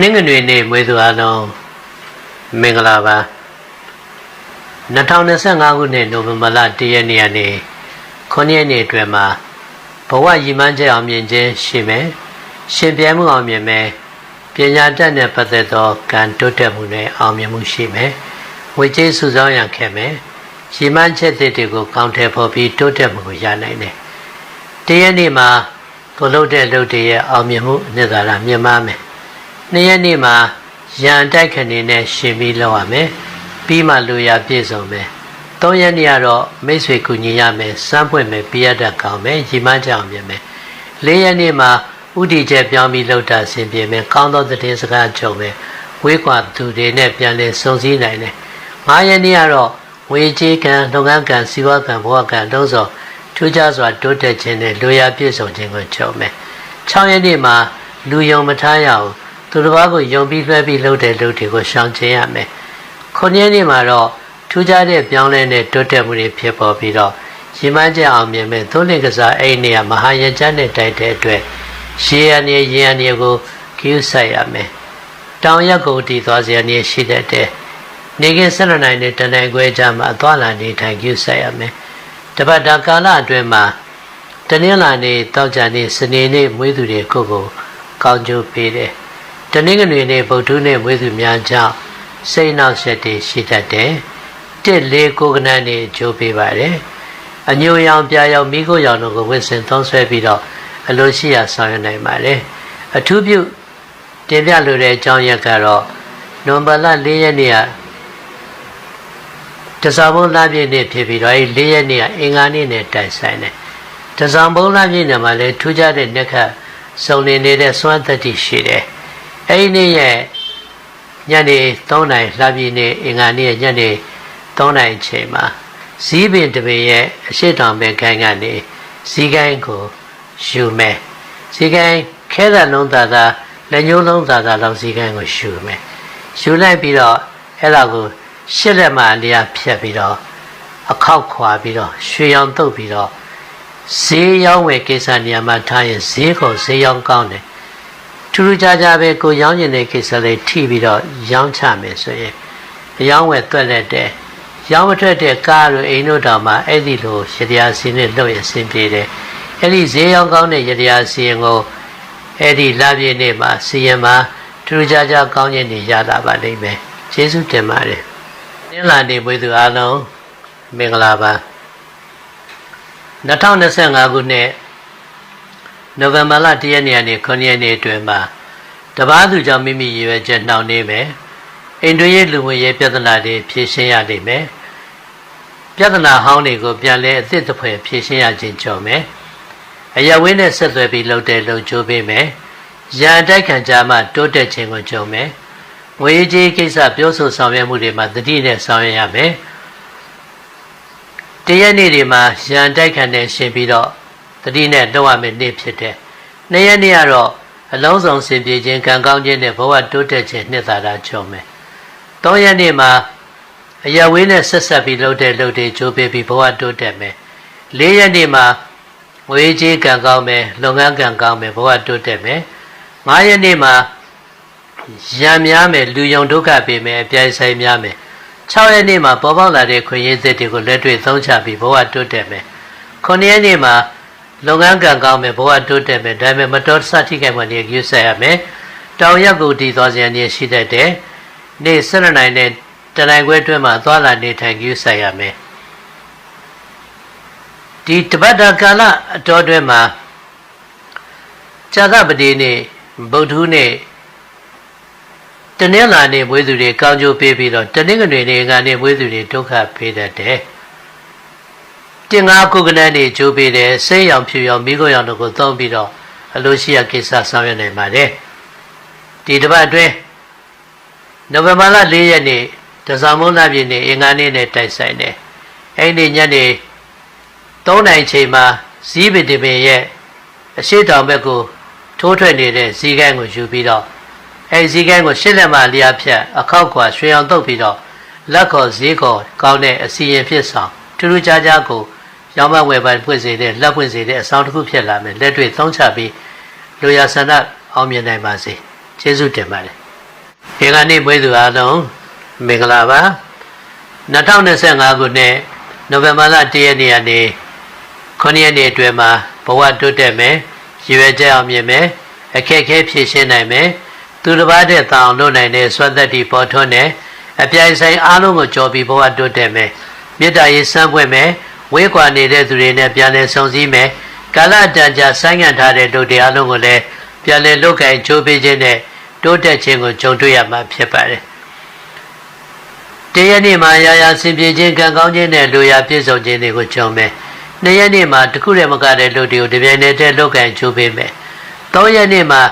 နင်္ဂနွေနေ့မွေးသူအားလုံးမင်္ဂလာပါ2025ခုနှစ်နိုဝင်ဘာလ1ရက်နေ့ကနေ9ရက်နေ့အတွင်းမှာဘဝရည်မှန်းချက်အောင်မြင်ခြင်းရှိမယ်ရှင်ပြဲမှုအောင်မြင်မယ်ပညာတတ်နဲ့ပတ်သက်သောကံတိုးတက်မှုနဲ့အောင်မြင်မှုရှိမယ်ဝိကျေးစုဆောင်ရန်ခဲ့မယ်ရည်မှန်းချက်တွေကိုကောင်းထည်ဖော်ပြီးတိုးတက်မှုကိုရနိုင်တယ်တရက်နေ့မှာကိုလုပ်တဲ့လုပ်တွေရဲ့အောင်မြင်မှုအနှစ်သာရမြင်ပါမယ် နှစ်ရက်နေ့မှာရန်တိုက်ခဏနဲ့ရှင်ပြီးလောက်ရမယ်ပြီးမှလူရပြည့်စုံမယ်သုံးရက်နေ့ကတော့မိတ်ဆွေကူညီရမယ်စမ်းပွင့်မယ်ပြရတတ်ကောင်းမယ်ရီမန်းကြအောင်မြင်မယ်လေးရက်နေ့မှာဥတီချက်ပြောင်းပြီးလှုပ်တာဆင်ပြေမယ်ကောင်းသောသတင်းစကားကြုံမယ်ဝေးကွာသူတွေနဲ့ပြန်လည်စုံစည်းနိုင်တယ်ငါးရက်နေ့ကတော့ဝေကြီးကံလုပ်ငန်းကံစီးပွားကံဘဝကံလုံးစုံထူးခြားစွာတိုးတက်ခြင်းနဲ့လူရပြည့်စုံခြင်းကိုကြုံမယ်6ရက်နေ့မှာလူယုံမထားရအောင် သူတစ်ပါးကိုယုံပြီးလွှဲပြီးလှုပ်တဲ့လူတွေကိုရှောင်ခြင်းရမယ်ခုနှစ်နေ့မှာတော့ထူးခြားတဲ့ပြောင်းလဲတဲ့တိုးတက်မှုတွေဖြစ်ပေါ်ပြီးတော့ရီမန်းကြအောင်မြင်မဲ့သုံးလကစားအဲ့နေရမဟာယကြနဲ့တိုက်တဲ့အတွက်ရေရနေရေရနေကိုကျူးဆိုင်ရမယ်တောင်ရက်ကိုတည်သွားစရာနေရှိတတ်တဲ့နေကင်း၁၂နိုင်နဲ့တနိုင်ခွဲကြမှာအသွားလာနေထိုင်ကျူးဆိုင်ရမယ်တပတ်တာကာလအတွင်းမှာတနင်္လာနေ့တောက်ကြနေ့စနေနေ့မွေးသူတွေကိုကိုကောင်းကျိုးပေးတယ် တနင်္ဂနွေနေ့ဗုဒ္ဓနေ့မွေးသူများကြောင့်စိတ်နှောက်ယှက်တွေရှိတတ်တယ်တစ်လေးကိုကနန်းနေကြိုးပေးပါတယ်အညိုရောင်ပြာရောင်မိခိုးရောင်တို့ကိုဝစ်စင်သုံးဆွဲပြီးတော့အလိုရှိရာဆောင်ရွက်နိုင်ပါတယ်အထူးပြုတင်ပြလိုတဲ့အကြောင်းရက်ကတော့နိုဝင်ဘာလ၄ရက်နေ့ကတစားဘုံလပြည့်နေ့ဖြစ်ပြီးတော့အဲ၄ရက်နေ့ကအင်္ဂါနေ့နဲ့တိုက်ဆိုင်တယ်တစားဘုံလပြည့်နေ့မှာလည်းထူးခြားတဲ့နှစ်ခတ်စုံနေနေတဲ့စွမ်းသတ္တိရှိတယ် အဲဒီနေ့ရဲ့ညနေ3နာရီလှပြည့်နေ့အင်္ဂါနေ့ရဲ့ညနေ3နာရီချိန်မှာဇီးပင်တပင်ရဲ့အရှိတောင်ပဲခိုင်းကနေဇီးကိုင်းကိုယူမယ်ဇီးကိုင်းခဲတဲ့လုံးသားသားလက်ညှိုးလုံးသားသားလောက်ဇီးကိုင်းကိုယူမယ်ယူလိုက်ပြီးတော့အဲ့ဒါကိုရှစ်လက်မှအလျားဖြတ်ပြီးတော့အခောက်ခွာပြီးတော့ရွှေရောင်တုပ်ပြီးတော့ဈေးရောင်းဝယ်ကိစ္စနေရာမှာထားရင်ဈေးကိုဈေးရောင်းကောင်းတယ် ထူးထူးခြားခြားပဲကိုရောင်းကျင်တဲ့ကိစ္စလေးထိပြီးတော့ရောင်းချမယ်ဆိုရင်အရောင်းဝယ်တွက်လက်တဲ့ရောင်းမထွက်တဲ့ကားတို့အိမ်တို့တောင်မှအဲ့ဒီလိုရတရားစီနဲ့လုပ်ရအဆင်ပြေတယ်အဲ့ဒီဈေးရောင်းကောင်းတဲ့ရတရားစီရင်ကိုအဲ့ဒီလပြည့်နေ့မှာစီရင်မှာထူးခြားခြားကောင်းခြင်းတွေရတာပါလိမ့်မယ်ကျေးဇူးတင်ပါတယ်နင်္လာနေ့ပွေသူအားလုံးမင်္ဂလာပါ2025ခုနှစ် နိုဝင်ဘာလ1ရက်နေ့ကနေ9ရက်နေ့အတွင်းမှာတပားသူကြောင့်မိမိရည်ရွယ်ချက်နှောင့်နှေးမယ်အိန္ဒိယလူဝင်ရေးပြဿနာတွေဖြေရှင်းရလိမ့်မယ်ပြဿနာဟောင်းတွေကိုပြန်လဲအသစ်တစ်ဖွဲ့ဖြေရှင်းရခြင်းကြောင့်မယ်အရဝင်းနဲ့ဆက်သွယ်ပြီးလှုပ်တဲ့လှုပ်ချိုးပေးမယ်ရန်တိုက်ခံကြမှာတိုးတက်ခြင်းကိုကြုံမယ်ငွေကြေးကိစ္စပြောဆိုဆောင်ရွက်မှုတွေမှာတတိနဲ့ဆောင်ရွက်ရမယ်တရက်နေ့တွေမှာရန်တိုက်ခံတဲ့ရှင်ပြီးတော့ တတိနဲ့တော့ရမယ့်နေ့ဖြစ်တဲ့နှစ်ရက်နေ့ကတော့အလုံးစုံစင်ပြေခြင်းကံကောင်းခြင်းနဲ့ဘဝတိုးတက်ခြင်းနှစ်သာရချုံမယ်၃ရက်နေ့မှာအရဝေးနဲ့ဆက်ဆက်ပြီးလှုပ်တဲ့လှုပ်တွေချိုးပေးပြီးဘဝတိုးတက်မယ်၄ရက်နေ့မှာငွေကြေးကံကောင်းမယ်လုပ်ငန်းကံကောင်းမယ်ဘဝတိုးတက်မယ်၅ရက်နေ့မှာရံများမယ်လူယုံဒုက္ခပေးမယ်အပြိုင်ဆိုင်များမယ်6ရက်နေ့မှာပေါ်ပေါက်လာတဲ့ခွင့်ရည်သစ်တွေကိုလက်တွေ့သုံးချပြီးဘဝတိုးတက်မယ်9ရက်နေ့မှာ လုပ်ငန်းကံကောင်းမယ်ဘဝတိုးတက်မယ်ဒါပေမဲ့မတော်စထိခိုက်မှနေယူဆက်ရမယ်တောင်ရက်ကိုတည်သွားစရာနေရှိတတ်တယ်နေ့7နိုင်နဲ့တနိုင်ခွဲအတွင်းမှာသွားလာနေထိုင်ယူဆက်ရမယ်ဒီတပတ်တာကာလအတော်တွင်မှာဇာသပတိနေ့ဗုဒ္ဓနေ့တနင်္လာနေ့မွေးသူတွေကောင်းကျိုးပေးပြီးတော့တနင်္ဂနွေနေ့ကနေမွေးသူတွေဒုက္ခပေးတတ်တယ် တင်ငါကုကနန်းနေကျိုးပေးတယ်စိတ်ရောင်ဖြူရောင်မိခိုးရောင်တို့ကိုသုံးပြီးတော့အလိုရှိရာကိစ္စဆောင်ရွက်နိုင်ပါတယ်ဒီတစ်ပတ်အတွင်းနိုဝင်ဘာလ၄ရက်နေ့တစားမုန်းလပြည့်နေ့အင်္ဂါနေ့နဲ့တိုက်ဆိုင်တယ်အဲ့ဒီညနေ၃နိုင်ချိန်မှာဇီးပင်တပင်ရဲ့အရှိတောင်ဘက်ကိုထိုးထွက်နေတဲ့ဇီးကိုင်းကိုယူပြီးတော့အဲဇီးကိုင်းကိုရှစ်လက်မှလျာဖြတ်အခောက်ခွာရွှေအောင်တုပ်ပြီးတော့လက်ခေါ်ဈေးခေါ်ကောင်းတဲ့အစီရင်ဖြစ်ဆောင်ထူးထူးခြားခြားကို ရောင်းမဝယ်ပိုင်ဖွင့်စေတဲ့လက်ဖွင့်စေတဲ့အဆောင်တစ်ခုဖြစ်လာမယ်လက်တွေ့သုံးချပြီးလူရဆန္ဒအောင်မြင်နိုင်ပါစေကျေးဇူးတင်ပါတယ်ခေကနေ့မွေးသူအားလုံးမင်္ဂလာပါ2025ခုနှစ်နိုဝင်ဘာလ1ရက်နေ့ကနေ9ရက်နေ့အတွင်းမှာဘဝတိုးတက်မယ်ရည်ရွယ်ချက်အောင်မြင်မယ်အခက်အခဲဖြေရှင်းနိုင်မယ်သူတစ်ပါးတည်းတောင်းလုပ်နိုင်တဲ့စွမ်းသက်တီပေါ်ထွန်းတဲ့အပြိုင်ဆိုင်အားလုံးကိုကြော်ပြီးဘဝတိုးတက်မယ်မေတ္တာရေးစမ်းပွင့်မယ် ဝေးကွာနေတဲ့သူတွေနဲ့ပြန်လည်ဆုံစည်းမယ်ကာလတန်ကြာဆိုင်းငံ့ထားတဲ့တို့တရားလုံးကိုလည်းပြန်လည်လုတ်ကင်ချိုးပေးခြင်းနဲ့တိုးတက်ခြင်းကိုကြုံတွေ့ရမှာဖြစ်ပါတယ်တရက်နေ့မှာရာရာဆင်ပြေခြင်းကံကောင်းခြင်းနဲ့လူရာပြည့်စုံခြင်းတွေကိုကြုံမယ်နှစ်ရက်နေ့မှာတခုတည်းမကတဲ့လူတွေကိုတပြိုင်တည်းတည်းလုတ်ကင်ချိုးပေးမယ်သုံးရက်နေ့မှာ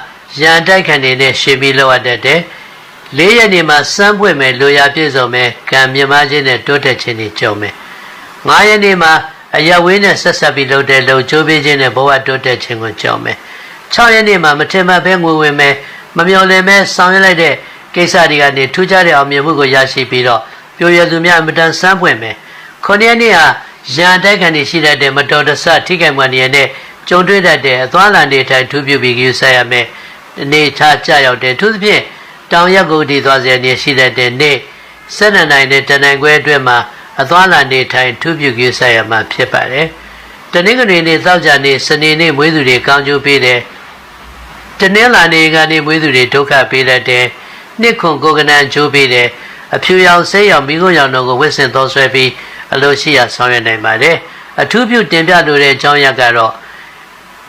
ရန်တိုက်ခံနေတဲ့ရှင်ပြီးလောက်ရတတ်တယ်လေးရက်နေ့မှာစမ်းပွင့်မယ်လူရာပြည့်စုံမယ်ကံမြမခြင်းနဲ့တိုးတက်ခြင်းတွေကြုံမယ် ငါးရက်နေ့မှာအရဝေးနဲ့ဆက်ဆက်ပြီးလှုပ်တဲ့လှုပ်ချိုးပေးခြင်းနဲ့ဘဝတိုးတက်ခြင်းကိုကြုံမယ်6ရက်နေ့မှာမထင်မှတ်ဘဲငွေဝင်မယ်မမျော်လင့်မဲဆောင်ရွက်လိုက်တဲ့ကိစ္စတွေကနေထူးခြားတဲ့အောင်မြင်မှုကိုရရှိပြီးတော့ပြိုရသူများအမတန်စမ်းပွင့်မယ်ခုနှစ်ရက်နေ့ဟာရန်တိုက်ခံနေရှိတတ်တဲ့မတော်တဆထိခိုက်မှန်ရတဲ့ကြုံတွေ့တတ်တဲ့အသွားလန်တွေထိုင်ထူးပြပြီးကြည့်ဆက်ရမယ်အနေချကြရောက်တဲ့သူသဖြင့်တောင်ရက်ကိုတည်သွားစေနေရှိတတ်တဲ့နေ့ဆက်နနိုင်တဲ့တနိုင်ခွဲအတွက်မှာ အသွားလန်တွေထိုင်ထူးပြကြည့်ဆက်ရမှာဖြစ်ပါတယ်တနင်္ဂနွေနေ့သောကြာနေ့စနေနေ့မွေးသူတွေကောင်းကျိုးပေးတယ်တနင်္လာနေ့ကနေမွေးသူတွေဒုက္ခပေးတတ်တယ်နှစ်ခွန်ကိုကနန်ကျိုးပေးတယ်အဖြူရောင်ဆေးရောင်မိခိုးရောင်တို့ကိုဝစ်စင်သောဆွဲပြီးအလိုရှိရာဆောင်ရွက်နိုင်ပါတယ်အထူးပြုတင်ပြလိုတဲ့အကြောင်းအရာကတော့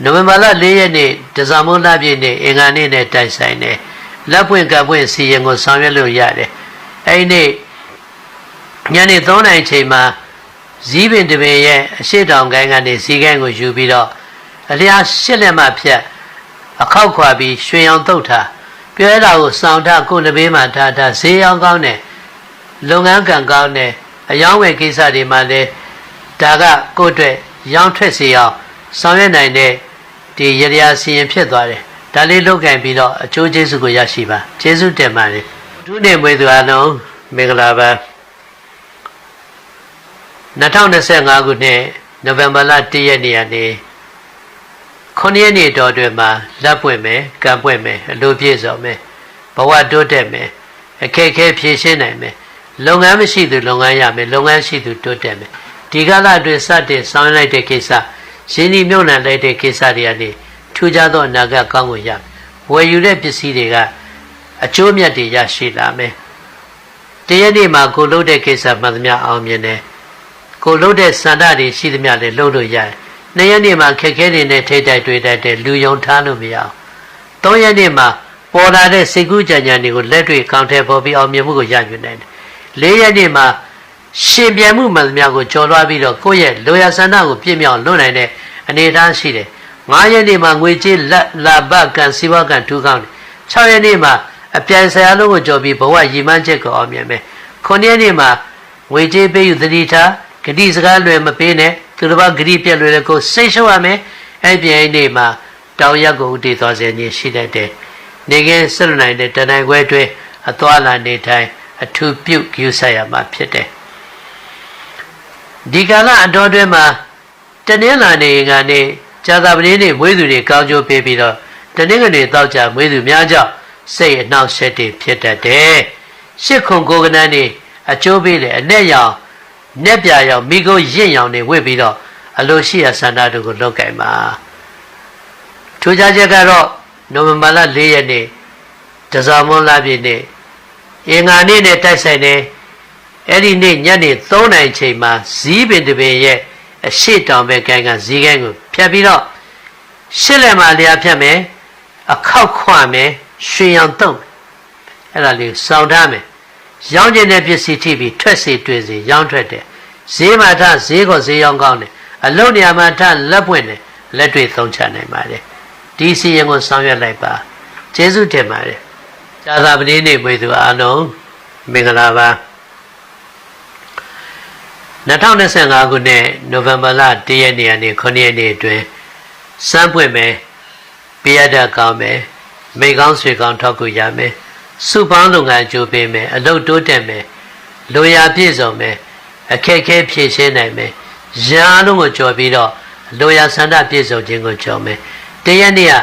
နိုဝင်ဘာလ၄ရက်နေ့ဒဇာမုန်းလပြည့်နေ့အင်္ဂါနေ့နဲ့တိုက်ဆိုင်တယ်လက်ပွင့်ကပ်ပွင့်စီရင်ကိုဆောင်ရွက်လို့ရတယ်အဲဒီနေ့ ညနေ3နာရီချိန်မှာဇီးပင်တပင်ရဲ့အရှိတောင်ကိုင်းကနေစီကိုင်းကိုယူပြီးတော့အလျားရှစ်လက်မှဖြတ်အခောက်ခွာပြီးရွှေရောင်တုတ်ထားပြောရတာကိုစောင့်ထားကိုယ်တပေးမှထားထားဈေးရောင်းကောင်းတယ်လုပ်ငန်းကံကောင်းတယ်အယောင်းဝယ်ကိစ္စတွေမှာလည်းဒါကကိုယ့်အတွက်ရောင်းထွက်စေအောင်ဆောင်ရွက်နိုင်တဲ့ဒီရရစီရင်ဖြစ်သွားတယ်ဒါလေးလုပ်ကင်ပြီးတော့အကျိုးကျေးဇူးကိုရရှိပါကျေးဇူးတင်ပါတယ်ဒုနေမွေသူအလုံးမင်္ဂလာပါ 2025ခုနှစ်နိုဝင်ဘာလ1ရက်နေ့ကနေ9ရက်နေ့တော်တွင်မှာလက်ပွင့်မယ်ကံပွင့်မယ်အလိုပြည့်စုံမယ်ဘဝတိုးတက်မယ်အခက်အခဲဖြေရှင်းနိုင်မယ်လုပ်ငန်းမရှိသူလုပ်ငန်းရမယ်လုပ်ငန်းရှိသူတိုးတက်မယ်ဒီကာလအတွင်းစတင်ဆောင်ရွက်လိုက်တဲ့ကိစ္စရင်းနှီးမြှုပ်နှံလိုက်တဲ့ကိစ္စတွေကနေထူးခြားသောအနာဂတ်ကောင်းကိုရဝယ်ယူတဲ့ပစ္စည်းတွေကအကျိုးမြတ်တွေရရှိလာမယ်တရက်နေ့မှာကိုလုပ်တဲ့ကိစ္စမှန်သမျှအောင်မြင်တယ် ကိုလုပ်တဲ့စန္ဒတွေရှိသမျှလည်းလုပ်လို့ရတယ်နှစ်ရက်နေ့မှာခက်ခဲတွေနဲ့ထိတ်တိုက်တွေ့တတ်တဲ့လူယုံထားလို့မရအောင်သုံးရက်နေ့မှာပေါ်လာတဲ့စိတ်ကူးကြံကြံတွေကိုလက်တွေ့ကောင်းထဲပေါ်ပြီးအောင်မြင်မှုကိုရယူနိုင်တယ်လေးရက်နေ့မှာရှင်ပြန်မှုမှန်သမျှကိုကြော်လွှားပြီးတော့ကိုယ့်ရဲ့လိုရာဆန္ဒကိုပြည့်မြောက်လွတ်နိုင်တဲ့အနေအထားရှိတယ်။၅ရက်နေ့မှာငွေကြေးလက်လာဘကံစီးပွားကံထူးကောင်းတယ်။၆ရက်နေ့မှာအပြိုင်ဆရာလုံးကိုကြော်ပြီးဘဝရည်မှန်းချက်ကိုအောင်မြင်မယ်။9ရက်နေ့မှာငွေကြေးပေးယူသတိထား ဂတိစကားလွယ်မပေးနဲ့သူတစ်ပါးဂတိပြက်လွယ်တဲ့ကိုစိတ်ရှုပ်ရမယ်။အဲ့ပြိုင်နေ့မှာတောင်ရက်ကိုဥတည်သွားစေခြင်းရှိတတ်တယ်။နေကင်းဆက်လွနိုင်တဲ့တဏ္ဍခွဲအတွင်းအသွာလာနေတိုင်းအထူးပြုယူဆိုင်ရမှာဖြစ်တယ်ဒီကာလအတော်တွင်မှာတနင်္လာနေ့ကနေဇာတာပတိနေ့မွေးသူတွေကောင်းကျိုးပေးပြီးတော့တနင်္ဂနွေတောက်ကြမွေးသူများကြောင့်စိတ်အနှောက်အယှက်တွေဖြစ်တတ်တယ်ရှစ်ခွန်ကိုကနန်းနေအကျိုးပေးတယ်အနဲ့ရောင် နက်ပြရောင်မိကိုရင့်ရောင်နေဝစ်ပြီးတော့အလိုရှိရာဆန္ဒတို့ကိုလောက်ကင်ပါထူးခြားချက်ကတော့နိုဝင်ဘာလ၄ရက်နေ့တဇာမွန်လပြည့်နေ့အင်္ဂါနေ့နဲ့တိုက်ဆိုင်တယ်အဲ့ဒီနေ့ညနေ3နာရီချိန်မှာဇီးပင်တပင်ရဲ့အရှိတောင်ဘက်ကိုင်းကဇီးကိုင်းကိုဖြတ်ပြီးတော့ရှစ်လက်မှာလျာဖြတ်မယ်အခောက်ခွမယ်ရွှေရောင်တုံးအဲ့ဒါလေးစောင့်ထားမယ် ရောင်းကျင်တဲ့ပစ္စည်းထိပြီးထွက်စီတွေ့စီရောင်းထွက်တယ်ဈေးမှာထဈေးကဈေးရောင်းကောင်းတယ်အလုံးနေရာမှာထလက်ပွင့်တယ်လက်တွေ့သုံးချနိုင်ပါတယ်ဒီစီရင်ကိုဆောင်ရွက်လိုက်ပါကျေးဇူးတင်ပါတယ်ဇာသာပတိနေ့မွေသူအားလုံးမင်္ဂလာပါ2025ခုနှစ်နိုဝင်ဘာလ1ရက်နေ့ကနေ9ရက်နေ့အတွင်းစမ်းပွင့်မယ်ပေးရတတ်ကောင်းမယ်မိကောင်းဆွေကောင်းထောက်ကူရမယ် စုပေါင်းလုပ်ငန်းကြိုးပေးမယ်အလုပ်တိုးတက်မယ်လိုရာပြည့်စုံမယ်အခက်ခဲဖြည့်ရှင်းနိုင်မယ်ရာလုံးကိုကြော်ပြီးတော့လိုရာဆန္ဒပြည့်စုံခြင်းကိုကြော်မယ်တရက်နေ့က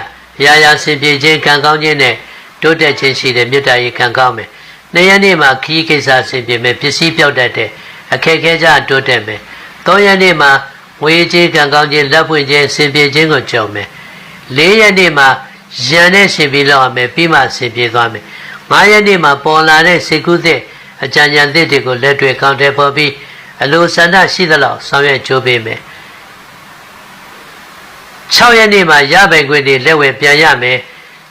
ရာရာစင်ပြေခြင်းကံကောင်းခြင်းနဲ့တိုးတက်ခြင်းရှိတဲ့မေတ္တာရေခံကောင်းမယ်နှစ်ရက်နေ့မှာခီးကိစ္စဆင်ပြေမယ်ပစ္စည်းပြောက်တတ်တဲ့အခက်ခဲကြတိုးတက်မယ်သုံးရက်နေ့မှာငွေကြေးကံကောင်းခြင်းလက်ပွင့်ခြင်းဆင်ပြေခြင်းကိုကြုံမယ်လေးရက်နေ့မှာရန်နဲ့ရှင်ပြေလောက်ရမယ်ပြီးမှဆင်ပြေသွားမယ် ငါးရက်နေ့မှာပေါ်လာတဲ့စေကုသည့်အကြံဉာဏ်သစ်တွေကိုလက်တွေ့ကောင်းတယ်ပေါ်ပြီးအလိုဆန္ဒရှိသလောက်ဆောင်ရွက်ကြိုးပေးမယ်6ရက်နေ့မှာရပိုင်ခွင့်တွေလက်ဝယ်ပြန်ရမယ်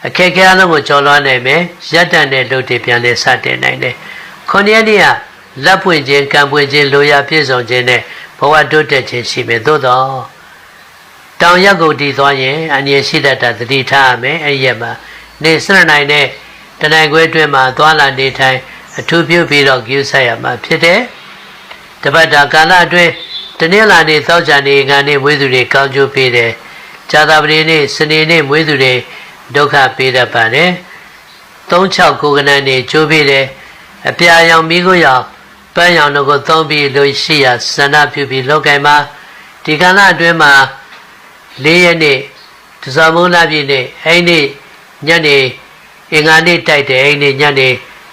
အခက်အခဲအလုံးကိုကျော်လွှားနိုင်မယ်ရက်တန်တဲ့လုပ်တွေပြန်လဲစတင်နိုင်တယ်9ရက်နေ့ကလက်ပွင့်ခြင်းကံပွင့်ခြင်းလိုရာပြည့်စုံခြင်းနဲ့ဘဝတိုးတက်ခြင်းရှိမယ်သို့တော့တောင်ရက်ကိုတည်သွားရင်အနည်းရှိတတ်တာသတိထားရမယ်အဲ့ဒီရက်မှာနေစရနိုင်တဲ့ တနိုင်ခွဲအတွင်းမှာသွာလာနေထိုင်အထူးပြုပြီးတော့ကျူးဆက်ရမှာဖြစ်တယ်တပတ်တာကာလအတွင်းတနင်္လာနေ့သောကြာနေ့ငါနေ့မွေးသူတွေကောင်းကျိုးပေးတယ်ဇာတာပတိနေ့စနေနေ့မွေးသူတွေဒုက္ခပေးတတ်ပါတယ်36ကိုကနန်နေကျိုးပေးတယ်အပြာရောင်မိကိုရောင်ပန်းရောင်တို့ကိုသုံးပြီးလို့ရှိရဆန္ဒပြုပြီးလောက်ကင်မှာဒီကလအတွင်းမှာ၄ရက်နေ့တဇောမုန်းလပြည့်နေ့အဲ့ဒီညနေ အင်္ဂါနေ့တိုက်တယ်အဲ့ဒီညနေ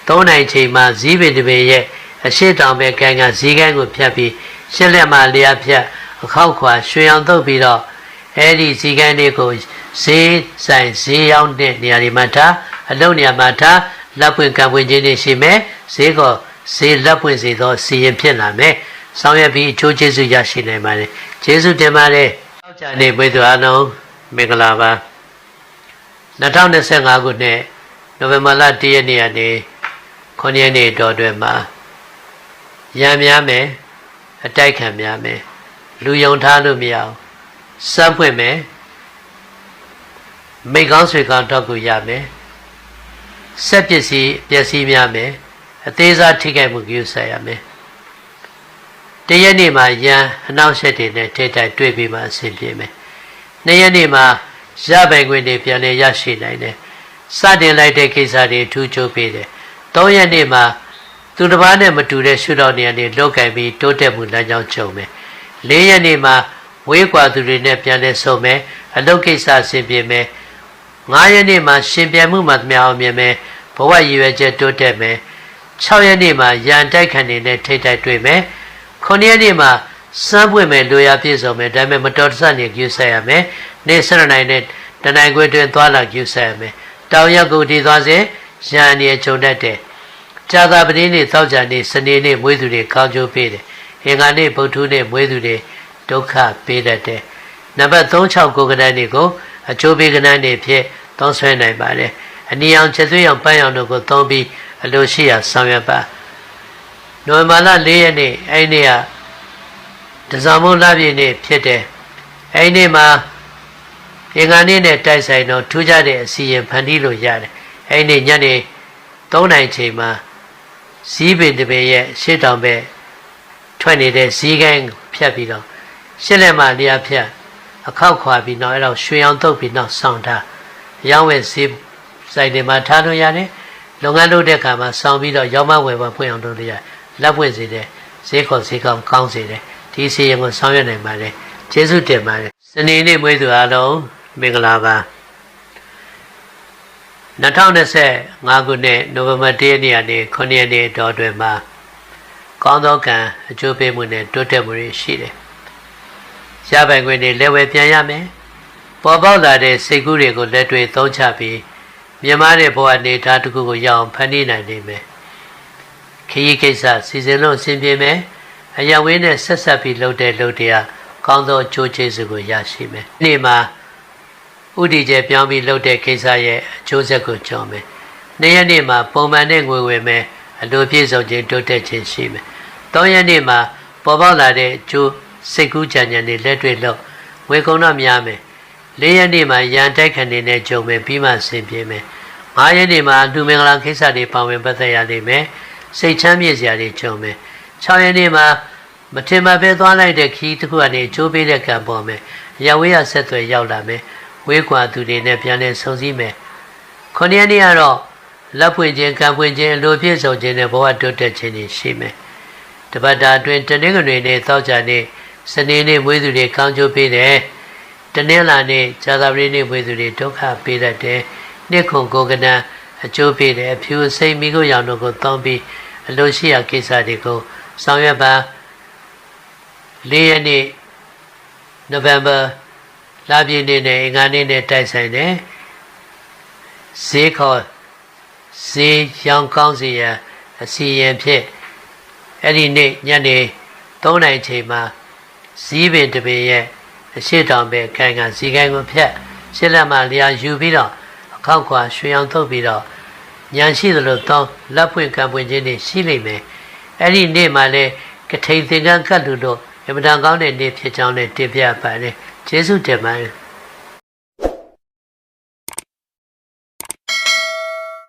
3နိုင်ချိန်မှာဇီးပင်တပင်ရဲ့အရှိတောင်ပဲကံကဇီးကန်းကိုဖြတ်ပြီးရှစ်လက်မှလျာဖြတ်အခောက်ခွာရွှေအောင်တုပ်ပြီးတော့အဲ့ဒီဇီးကန်းလေးကိုဈေးဆိုင်ဈေးရောက်တဲ့နေရာတွေမှာထားအလုံးနေရာမှာထားလက်ပွင့်ကံပွင့်ခြင်းတွေရှိမယ်ဈေးကောဈေးလက်ပွင့်စေသောစီရင်ဖြစ်လာမယ်ဆောင်ရွက်ပြီးအကျိုးကျေးဇူးရရှိနိုင်ပါတယ်ကျေးဇူးတင်ပါတယ်တောက်ကြနေပြည်သူအလုံးမင်္ဂလာပါ2025ခုနှစ် နိုဝင်ဘာလ1ရက်နေ့ကနေ9ရက်နေ့တော်တွင်မှာရံများမယ်အတိုက်ခံများမယ်လူယုံထားလို့မရအောင်စပ်ဖွင့်မယ်မိကောင်းဆွေကောင်းတော့ကိုရမယ်ဆက်ပစ္စည်းပျက်စီးများမယ်အသေးစားထိခိုက်မှုပြုဆက်ရမယ်တရက်နေ့မှာရန်အနောက်ဆက်တွေနဲ့ထိတိုက်တွေ့ပြီးမှအဆင်ပြေမယ်နှစ်ရက်နေ့မှာရပိုင်ခွင့်တွေပြန်လည်ရရှိနိုင်တယ် စတင်လိုက်တဲ့ကိစ္စတွေထူးချိုးပေးတယ်သုံးရက်နေ့မှာသူတစ်ပါးနဲ့မတူတဲ့ရှုထောင့်နေရာတွေလောက်ကင်ပြီးတိုးတက်မှုလမ်းကြောင်းချုပ်မယ်လေးရက်နေ့မှာဝေးကွာသူတွေနဲ့ပြန်လည်ဆုံမယ်အလုပ်ကိစ္စဆင်ပြေမယ်9ရက်နေ့မှာရှင်ပြန်မှုမှမြောင်မြင်မယ်ဘဝရည်ရွယ်ချက်တိုးတက်မယ်6ရက်နေ့မှာရန်တိုက်ခံနေနဲ့ထိတ်တိုက်တွေ့မယ်9ရက်နေ့မှာစမ်းပွင့်မယ်လိုရာပြည့်စုံမယ်ဒါပေမဲ့မတော်တဆနေကျူးဆက်ရမယ်နေစရနိုင်နဲ့တနိုင်ခွေတွင်သွားလာကျူးဆက်ရမယ် တောင်ရက်ကိုတည်သွားစေရန်အနေခြုံတတ်တယ်ကြာသာပတိနေ့သောကြာနေ့စနေနေ့မွေးသူတွေကောင်းကျိုးပေးတယ်အင်္ဂါနေ့ဗုဒ္ဓနေ့မွေးသူတွေဒုက္ခပေးတတ်တယ်နံပါတ်36ကိုကဏ္ဍနေ့ကိုအချိုးပေးကဏ္ဍနေ့ဖြစ်သုံးဆွဲနိုင်ပါတယ်အနီအောင်ချက်သွေးအောင်ပန်းအောင်တို့ကိုသုံးပြီးအလိုရှိရာဆောင်ရွက်ပါနိုဝင်ဘာလ4ရက်နေ့အဲ့ဒီနေ့ကဒဇမုလပြည့်နေ့ဖြစ်တယ်အဲ့ဒီနေ့မှာ အင်္ဂါနေ့နဲ့တိုက်ဆိုင်တော့ထူးခြားတဲ့အစီရင်ဖန်တီးလို့ရတယ်အဲ့ဒီနေ့ညနေ3နိုင်ချိန်မှာဇီးပင်တပင်ရဲ့ရှေ့တောင်ဘက်ထွက်နေတဲ့ဇီးကိုင်းဖြတ်ပြီးတော့ရှစ်လက်မလျာဖြတ်အခောက်ခွာပြီးတော့အဲ့တော့ရွှေအောင်တုပ်ပြီးတော့ဆောင်းထားရောင်းဝယ်ဈေးစိုက်တွေမှာထားလို့ရတယ်လုပ်ငန်းလုပ်တဲ့အခါမှာဆောင်းပြီးတော့ရောက်မဝယ်ပါဖွင့်အောင်လုပ်လို့ရလက်ပွင့်စေတယ်ဈေးခေါ်ဈေးကောင်းကောင်းစေတယ်ဒီစီရင်ကိုဆောင်ရွက်နိုင်ပါတယ်ကျေးဇူးတင်ပါတယ်စနေနေ့မွေးသူအားလုံး မင်္ဂလာပါ2025ခုနှစ်နိုဝင်ဘာ1ရက်နေ့ကနေ9ရက်နေ့တော်တွင်မှာကောင်းသောကံအကျိုးပေးမှုနဲ့တိုးတက်မှုတွေရှိတယ်။ရပိုင်ခွင့်တွေလက်ဝဲပြန်ရမယ်။ပေါ်ပေါက်လာတဲ့စိတ်ကူးတွေကိုလက်တွေ့သုံးချပြီးမြင်မာတဲ့ဘဝအနေထားတစ်ခုကိုရအောင်ဖန်တီးနိုင်နိုင်မယ်။ခရီးကိစ္စစီစဉ်လို့အဆင်ပြေမယ်။အယံဝင်းနဲ့ဆက်ဆက်ပြီးလှုပ်တဲ့လှုပ်တရားကောင်းသောအကျိုးကျေးဇူးကိုရရှိမယ်။ဒီနေ့မှာ ဥတီကျပြောင်းပြီးလှုပ်တဲ့ကိစ္စရဲ့အကျိုးဆက်ကိုကြော်မယ်။နေ့ရက်နေ့မှာပုံမှန်နဲ့ငွေဝယ်မယ်အလိုပြည့်စုံခြင်းတိုးတက်ခြင်းရှိမယ်။၃ရက်နေ့မှာပေါ်ပေါက်လာတဲ့အကျိုးစိတ်ကူးကြံကြံတွေလက်တွေ့လို့ဝေကုံတော့များမယ်။၄ရက်နေ့မှာရန်တိုက်ခံနေနဲ့ကြုံမယ်ပြီးမှဆင်ပြေမယ်။၅ရက်နေ့မှာလူမင်္ဂလာကိစ္စတွေပါဝင်ပတ်သက်ရလိမ့်မယ်။စိတ်ချမ်းမြေ့စရာတွေကြုံမယ်။၆ရက်နေ့မှာမထင်မှပဲသွားလိုက်တဲ့ခီးတစ်ခုကနေချိုးပေးတဲ့ကံပေါ်မယ်။ရဝေးရဆက်သွယ်ရောက်လာမယ်။ ဝေးကွာသူတွေနဲ့ပြန်လည်ဆုံစည်းမယ်။ခုနှစ်ရက်နေ့ကတော့လက်ဖွင့်ခြင်းကံဖွင့်ခြင်းအလိုပြည့်စုံခြင်းနဲ့ဘဝတိုးတက်ခြင်းတွေရှိမယ်။တပတ်တာအတွင်းတနင်္ဂနွေနေ့သောကြာနေ့စနေနေ့မွေးသူတွေကောင်းကျိုးပေးတယ်။တနင်္လာနေ့ဇာတာပတိနေ့မွေးသူတွေဒုက္ခပေးတတ်တယ်။နှစ်ခုကိုကနံအကျိုးပေးတယ်အဖြူစိတ်မိကိုရောင်တို့ကိုသုံးပြီးအလိုရှိရာကိစ္စတွေကိုဆောင်ရွက်ပါ၄ရက်နေ့နိုဝင်ဘာ လပြည့်နေ့နဲ့အင်္ဂါနေ့နဲ့တိုက်ဆိုင်တယ်ဈေးခေါ်ဈေးရောင်ကောင်းစီရန်အစီရင်ဖြင့်အဲ့ဒီနေ့ညနေ3နိုင်ချိန်မှာဇီးပင်တပင်ရဲ့အရှိတောင်ပဲခိုင်ကဇီကိုင်းကိုဖြတ်ရှစ်လက်မှလျာယူပြီးတော့အခောက်ခွာရွှေအောင်ထုတ်ပြီးတော့ညံရှိသလိုတောင်းလက်ပွင့်ကံပွင့်ခြင်းတွေရှိလိမ့်မယ်အဲ့ဒီနေ့မှလည်းကထိန်သင်္ကန်းကတ်လူတို့အမတန်ကောင်းတဲ့နေ့ဖြစ်ကြောင်းနဲ့တင်ပြပါတယ် ကျေးဇူးတင်ပါတယ်